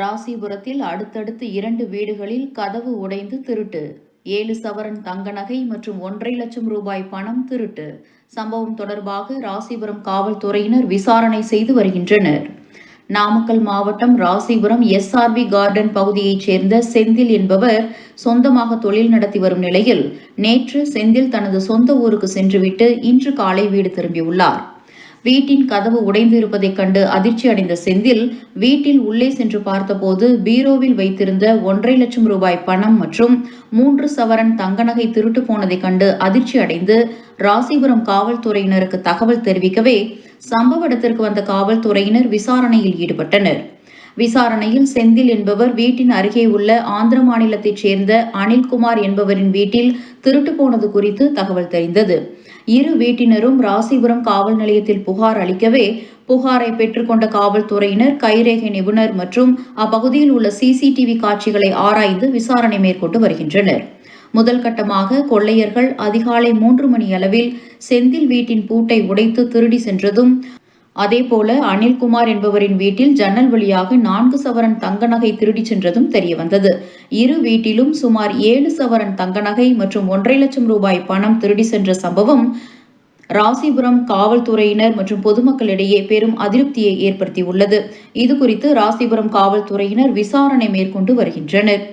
ராசிபுரத்தில் அடுத்தடுத்து இரண்டு வீடுகளில் கதவு உடைந்து திருட்டு. ஏழு சவரன் தங்க நகை மற்றும் ஒன்றரை லட்சம் ரூபாய் பணம் திருட்டு. சம்பவம் தொடர்பாக ராசிபுரம் காவல்துறையினர் விசாரணை செய்து வருகின்றனர். நாமக்கல் மாவட்டம் ராசிபுரம் எஸ்ஆர்பி கார்டன் பகுதியைச் சேர்ந்த செந்தில் என்பவர் சொந்தமாக தொழில் நடத்தி வரும் நிலையில் நேற்று செந்தில் தனது சொந்த ஊருக்கு சென்றுவிட்டு இன்று காலை வீடு திரும்பியுள்ளார். வீட்டின் கதவு உடைந்து இருப்பதைக் கண்டு அதிர்ச்சி அடைந்த செந்தில் வீட்டில் உள்ளே சென்று பார்த்தபோது பீரோவில் வைத்திருந்த ஒன்றரை லட்சம் ரூபாய் பணம் மற்றும் மூன்று சவரன் தங்க நகை திருட்டு போனதைக் கண்டு அதிர்ச்சி அடைந்து ராசிபுரம் காவல்துறையினருக்கு தகவல் தெரிவிக்கவே சம்பவ இடத்திற்கு வந்த காவல்துறையினர் விசாரணையில் ஈடுபட்டனர். விசாரணையில் செந்தில் என்பவர் வீட்டின் அருகே உள்ள ஆந்திர மாநிலத்தைச் சேர்ந்த அனில்குமார் என்பவரின் வீட்டில் திருட்டு போனது குறித்து தகவல் தெரிந்தது. இரு வீட்டினரும் ராசிபுரம் காவல் நிலையத்தில் புகார் அளிக்கவே புகாரை பெற்றுக்கொண்ட காவல்துறையினர் கைரேகை நிபுணர் மற்றும் அப்பகுதியில் உள்ள சிசிடிவி காட்சிகளை ஆராய்ந்து விசாரணை மேற்கொண்டு வருகின்றனர். முதல் கட்டமாக கொள்ளையர்கள் அதிகாலை மூன்று மணி அளவில் செந்தில் வீட்டின் பூட்டை உடைத்து திருடி சென்றதும் அதேபோல அனில்குமார் என்பவரின் வீட்டில் ஜன்னல் வழியாக நான்கு சவரன் தங்க நகை திருடி சென்றதும் தெரியவந்தது. இரு வீட்டிலும் சுமார் ஏழு சவரன் தங்க நகை மற்றும் ஒன்றரை லட்சம் ரூபாய் பணம் திருடி சென்ற சம்பவம் ராசிபுரம் காவல்துறையினர் மற்றும் பொதுமக்களிடையே பெரும் அதிருப்தியை ஏற்படுத்தியுள்ளது. இதுகுறித்து ராசிபுரம் காவல்துறையினர் விசாரணை மேற்கொண்டு வருகின்றனர்.